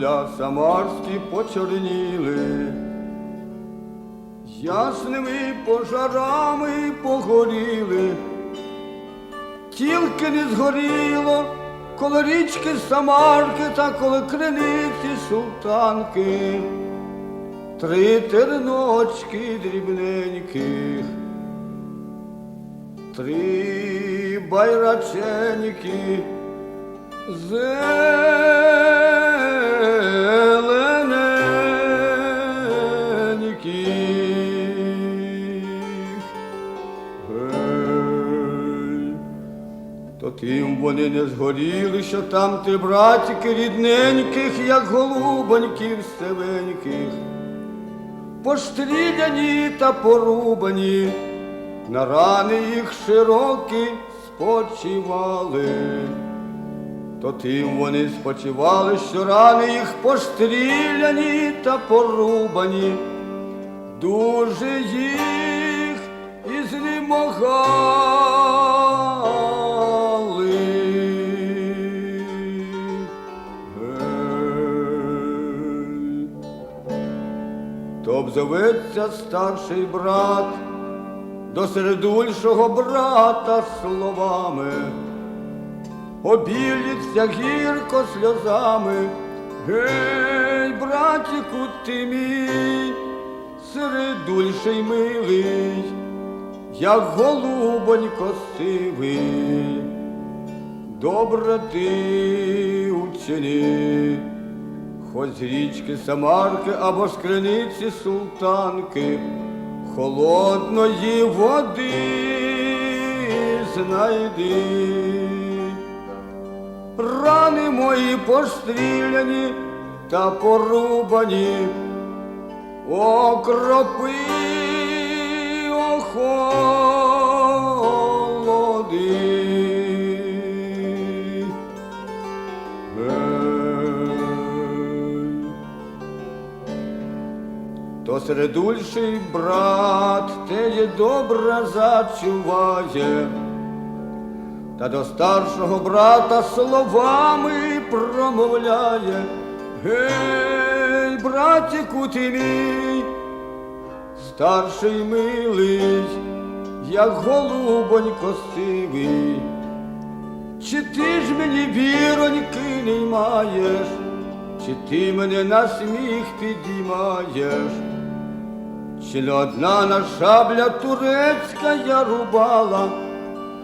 поля самарські почорніли, ясними пожарами погоріли, тільки не згоріло коло річки Самарки та коло криниці султанки, три терночки дрібненьких, три байраченьки. Зелененьких. То тим вони не згоріли, що там ти братики рідненьких, як голубоньків севеньких, постріляні та порубані, на рани їх широкі спочивали. То тим вони спочивали, що рани їх постріляні та порубані, дуже їх і знемогали. Обзоветься старший брат до середульшого брата словами. Обіліться гірко сльозами. Гей, братіку ти мій, середульший милий, як голубонько сивий, добре ти учини, хоч з річки Самарки або з криниці султанки, холодної води знайди. Рани мої постріляні та порубані, окропи охолоди. Середульший брат теє добре зачуває, та до старшого брата словами промовляє. Гей, братіку ти мій, старший милий, як голубонько сивий. Чи ти ж мені віроньки не маєш, чи ти мене на сміх підіймаєш? Чи не одна на шабля турецька я рубала,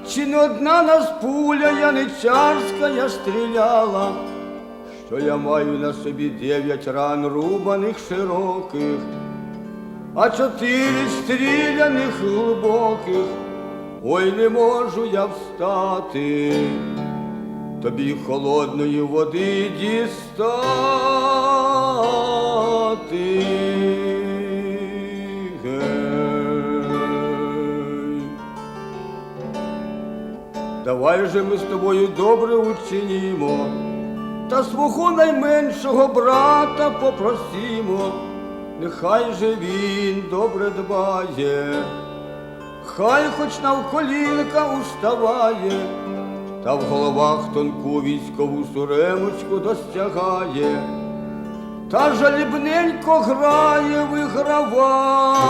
чи не одна нас пуля яничарська я стріляла, що я маю на собі дев'ять ран рубаних широких, а чотири стріляних глибоких, ой не можу я встати, тобі холодної води дістати. Давай же ми з тобою добре учинімо, та свого найменшого брата попросімо, нехай же він добре дбає, хай хоч навколінка уставає, та в головах тонку військову суремочку достягає, та жалібненько грає, виграває.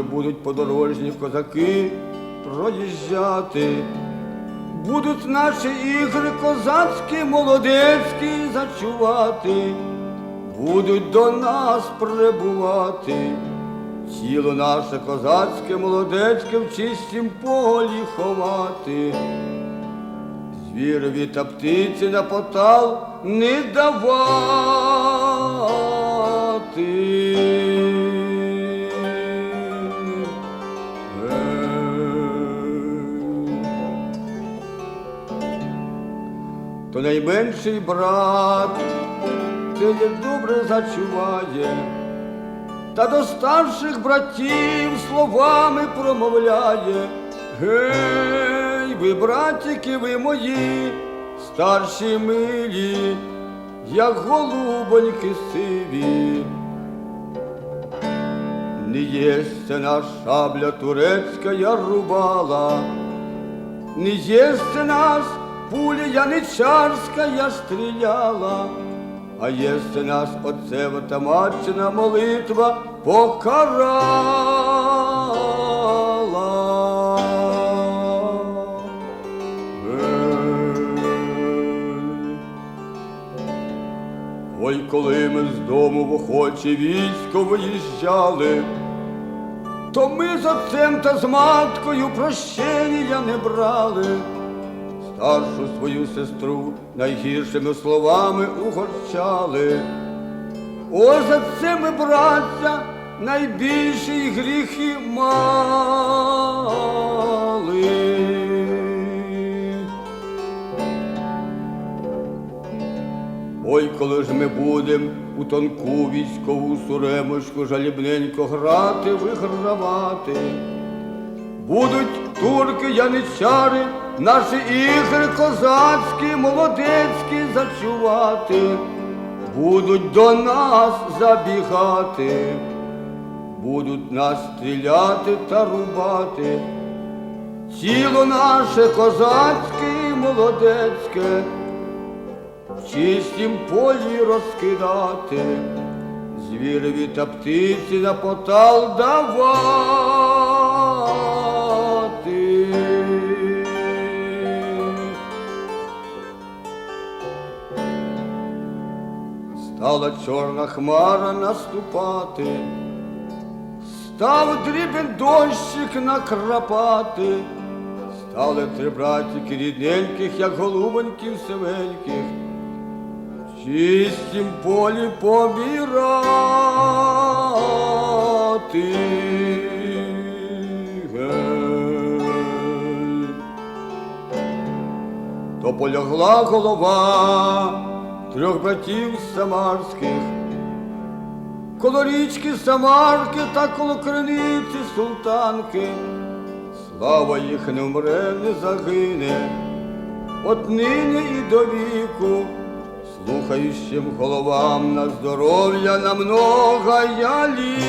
Може, будуть подорожні козаки проїжджати, будуть наші ігри козацькі, молодецькі зачувати, будуть до нас прибувати, тіло наше козацьке, молодецьке в чистім полі ховати. Звірові та птиці на потал не давати. То найменший брат те добре зачуває, та до старших братів словами промовляє. Гей, ви, братики, ви мої, старші милі, як голубоньки сиві. Не естина шабля турецкая рубала, Не єсться нас пуля яничарська стріляла, а єсться нас отцева та матчина молитва покарала. Ой, коли ми з дому в охоче військо виїжджали, то ми з отцем та з маткою прощення не брали. Старшу свою сестру найгіршими словами угорчали. Ось за це ми, браття, найбільші гріхи мали. Ой, коли ж ми будем у тонку військову суремочку жалібненько грати, вигравати. Будуть турки, яничари, наші ігри козацькі, молодецькі зачувати, будуть до нас забігати, будуть нас стріляти та рубати. Тіло наше козацьке молодецьке, в чистім полі розкидати, звірові та птиці на потал давати. Стала чорна хмара наступати, став дрібен дощик накрапати, стали три братики рідненьких, як голубоньків сивеньких, в чистім полі побірати. То полягла голова трьох братів самарських, коло річки Самарки та коло криниці султанки. Слава їх не вмре, не загине, от нині і до віку, слухаючим головам на здоров'я на много я літа.